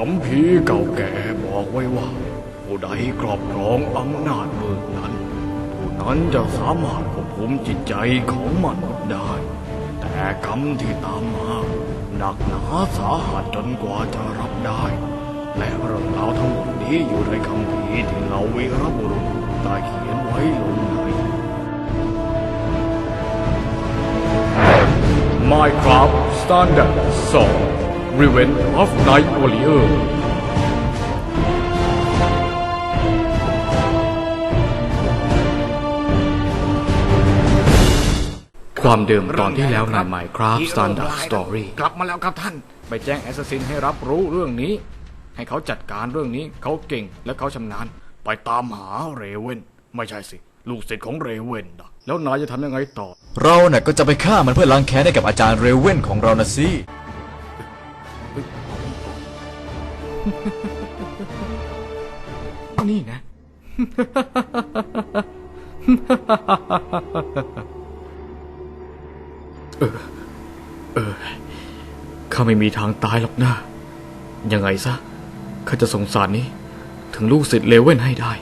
คำพีเก่าแก่บอกไว้ว่า ผู้ใดครอบครองอำนาจมืดนั้น ผู้นั้นจะสามารถควบคุมจิตใจของมันได้ แต่กรรมที่ตามมาหนักหนาสาหัสจนกว่าจะรับได้ และเรื่องราวทั้งหมดนี้อยู่ในคำพีที่เหล่าวีรบุรุษได้เขียนไว้ลงใน Minecraft Standard 2 Revenge of Night Warrior ความเดิมตอนที่แล้วใน Minecraft Standard Story กลับมาแล้วครับท่าน ไปแจ้งแอสซัสซินให้รับรู้เรื่องนี้ ให้เขาจัดการเรื่องนี้เขาเก่งและเขาชำนาญ ไปตามหาเรเวนไม่ใช่สิ ลูกศิษย์ของเรเวนนะแล้วนายจะทำยังไงต่อ เราน่ะก็จะไปฆ่ามันเพื่อล้างแค้นให้กับอาจารย์เรเว่นของเรานะสิ นี่นะ เออ เออ ข้าไม่มีทางตายหรอกนะยังไงซะ ข้าจะสงสารนี้ ถึงลูกศิษย์เลเว่นให้ได้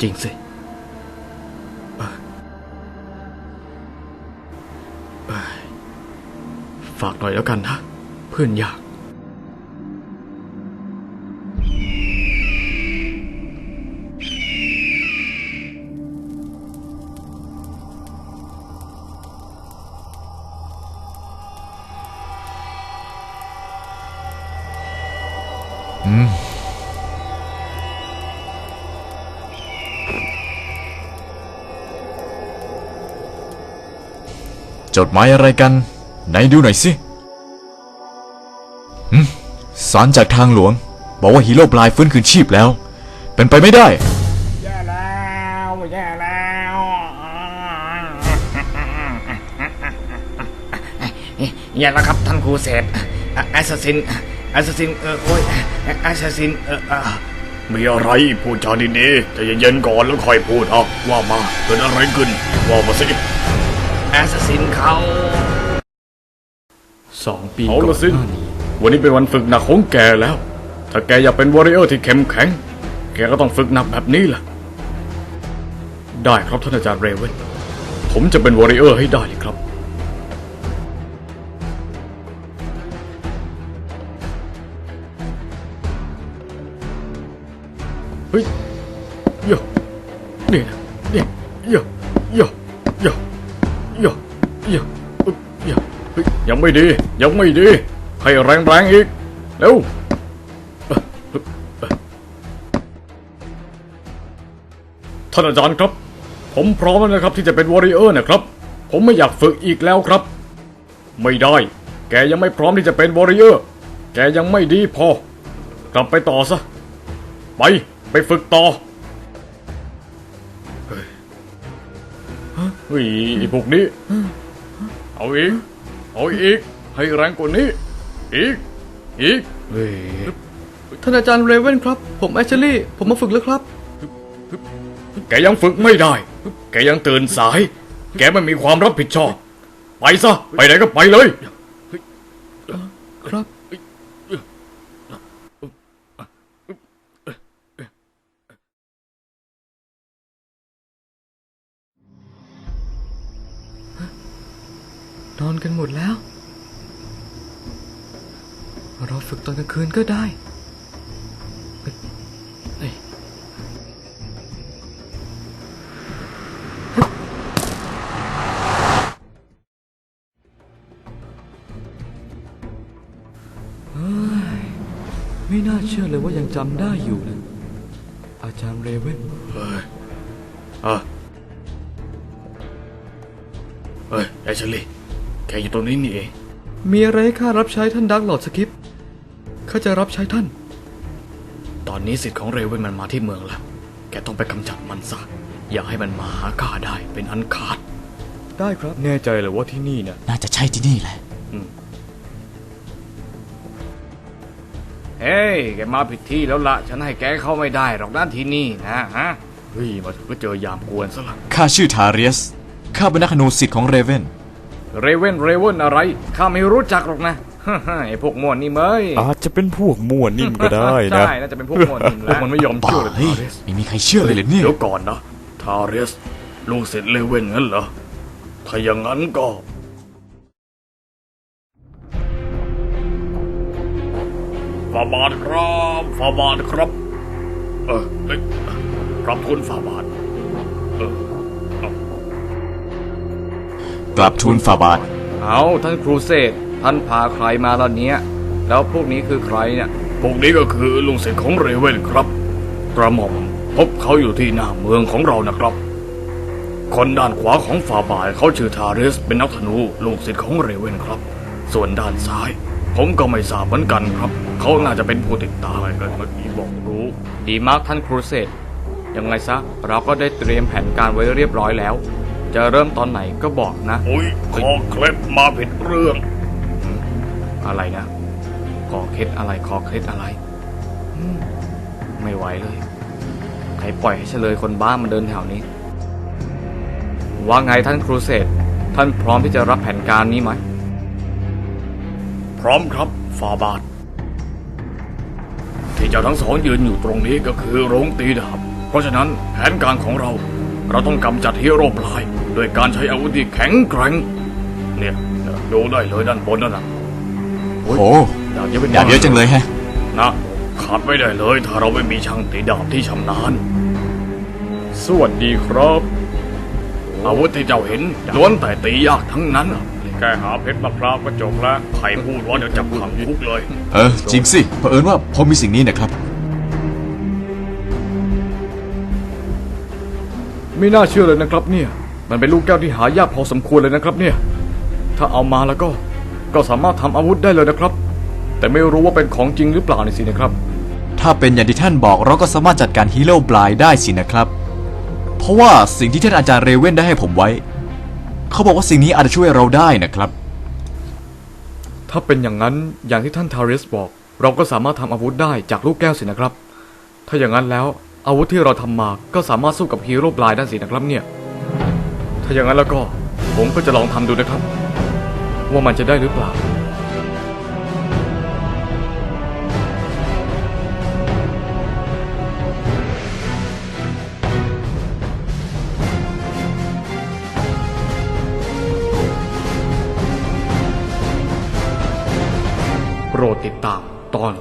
จริงสิฝากหน่อยแล้วกันนะ เพื่อนอยาก จดหมายอะไรกัน ไหนดูหน่อยสิหืมสารจากทางหลวง บอกว่าฮีโร่ปลายฟื้นคืนชีพแล้ว เป็นไปไม่ได้ แย่แล้วแย่แล้วแย่แล้วครับท่านครูเศษแอสซัสซิน แอสซัสซินเออโอ้ยแอสซัสซินเออเออมีอะไรพูดจาดีๆใจะเย็นๆก่อนแล้วค่อยพูดเอาว่ามาเกิดอะไรขึ้นว่ามาสิแอสซัสซินเขาสองปีเอาละสิวันนี้เป็นวันฝึกหนักของแกแล้ว ถ้าแกอยากเป็นวอริเออร์ที่เข้มแข็ง แกก็ต้องฝึกหนักแบบนี้ล่ะ ได้ครับท่านอาจารย์เรเวนผมจะเป็นวอริเออร์ให้ได้เลยครับ เฮ้ยโยเนี่นะนี่โยโยโยโยโยโยเฮ้ยยังไม่ดี ยังไม่ดี ให้แรงๆอีก เร็วท่านอาจารย์ครับ ผมพร้อมแล้วนะครับที่จะเป็นวอริเออร์นะครับ ผมไม่อยากฝึกอีกแล้วครับ ไม่ได้ แกยังไม่พร้อมที่จะเป็นวอริเออร์ แกยังไม่ดีพอ กลับไปต่อซะ ไป ไปฝึกต่อเฮ้ยเฮ้ยไอ้พวกนี้ เอาอีก เอาอีก ให้แรงกว่านี้ อีก อีกเฮ้ยท่านอาจารย์เรเว่นครับ ผมแอชลี่ ผมมาฝึกแล้วครับ แกยังฝึกไม่ได้ แกยังตื่นสาย แกไม่มีความรับผิดชอบ ไปซะ ไปไหนก็ไปเลย ครับ นอนกันหมดแล้ว เราฝึกตอนกลางคืนก็ได้เฮ้ยไม่น่าเชื่อเลยว่ายังจำได้อยู่นะอาจารย์เรเว่นอะเฮ้ยแอชลี่ แกอยู่ตรงนี้นี่เอง มีอะไรให้ข้ารับใช้ท่านดักหลอดสกิปข้าจะรับใช้ท่าน ตอนนี้สิทธิ์ของเรเวนมันมาที่เมืองแล้วแกต้องไปกำจัดมันซะ อย่าให้มันมาหาข้าได้เป็นอันขาด ได้ครับ แน่ใจเลยว่าที่นี่เนี่ยน่าจะใช่ที่นี่แหละ เฮ้ย แกมาผิดที่แล้วละ ฉันให้แกเข้าไม่ได้หรอกด้านที่นี่นะฮะ เฮ้ย มาถึงก็เจอยามกวนซะละ ข้าชื่อทาเรียส ข้าเป็นนักธนูสิทธิ์ของเรเว่น เรเว่นเรเว่นอะไร ข้าไม่รู้จักหรอกนะฮ่าฮ่าไอ้พวกม่วนนี่เมยอาจจะเป็นพวกมั่วนิ่มก็ได้นะใช่น่าจะเป็นพวกม่วนนิ่มพวแล้กวมันไม่ยอมบ้าเชื่อเลยเฮ้ยทาเรสไม่มีใครเชื่อเลยเลยเนี่ย เดี๋ยวก่อนนะ ทาเรสลูกศิษย์เลเว่นงั้นเหรอ ถ้าอย่างนั้นก็ฟาบาทครับฟาบาทครับ เออเอ้ยรับทุนฟาบาท เออเอา กลับทูลฝ่าบาท เอาท่านครูเซตท่านพาใครมาล่ะเนี้ย แล้วพวกนี้คือใครเนี่ยพวกนี้ก็คือลุงศิษย์ของเรเวนครับ กระหม่อมพบเขาอยู่ที่หน้าเมืองของเรานะครับ คนด้านขวาของฝ่าบาทเขาชื่อทาเรสเป็นนักธนูลูกศิษย์ของเรเวนครับ ส่วนด้านซ้าย ผมก็ไม่ทราบเหมือนกันครับ เขาน่าจะเป็นผู้ติดตามอะไรกันเมื่อกี้บอกรู้ ดีมากท่านครูเซตยังไงซะ เราก็ได้เตรียมแผนการไว้เรียบร้อยแล้ว จะเริ่มตอนไหนก็บอกนะ อุ้ยคอเคล็ดมาผิดเรื่อง อะไรนะคอเคล็ดอะไรคอเคล็ดอะไรอืมไม่ไหวเลย ใครปล่อยให้เฉลยคนบ้ามันเดินแถวนี้ ว่าไงท่านครูเซตท่านพร้อมที่จะรับแผนการนี้ไหม พร้อมครับฟาบาท ที่เจ้าทั้งสองยืนอยู่ตรงนี้ก็คือโรงตีดาบ เพราะฉะนั้นแผนการของเราเราต้องกำจัดฮีโร่ปลาย ด้วยการใช้อาวุธที่แข็งแกร่งเนี่ยดูได้เลยด้านบนนั่นนะโอ้โหดาบเยอะเป็นดาบเยอะจังเลยแฮะนะขาดไม่ได้เลย ถ้าเราไม่มีช่างตีดาบที่ชำนาญสวัสดีครับ อาวุธที่เจ้าเห็นล้วนแต่ตียากทั้งนั้นน่ะแค่หาเพชรมะพร้าวก็จบแล้วใครพูดว่าเดี๋ยวจับขังคุกเลย เออ จริงสิเผอิญว่าผมมีสิ่งนี้นะครับ ไม่น่าเชื่อเลยนะครับเนี่ย มันเป็นลูกแก้วที่หายากพอสมควรเลยนะครับ เนี่ย ถ้าเอามาแล้วก็ก็สามารถทำอาวุธได้เลยนะครับ แต่ไม่รู้ว่าเป็นของจริงหรือเปล่านี่สินะครับ ถ้าเป็นอย่างที่ท่านบอกเราก็สามารถจัดการฮีโร่บลายได้สินะครับ เพราะว่าสิ่งที่ท่านอาจารย์เรเว่นได้ให้ผมไว้ เขาบอกว่าสิ่งนี้อาจจะช่วยเราได้นะครับ ถ้าเป็นอย่างนั้นอย่างที่ท่านทาริสบอก เราก็สามารถทำอาวุธได้จากลูกแก้วสินะครับ ถ้าอย่างนั้นแล้วอาวุธที่เราทำมาก็สามารถสู้กับฮีโร่บลายได้สินะครับเนี่ย ถ้าอย่างนั้นแล้วก็ ผมก็จะลองทำดูนะครับ ว่ามันจะได้หรือเปล่า โปรดติดตามตอน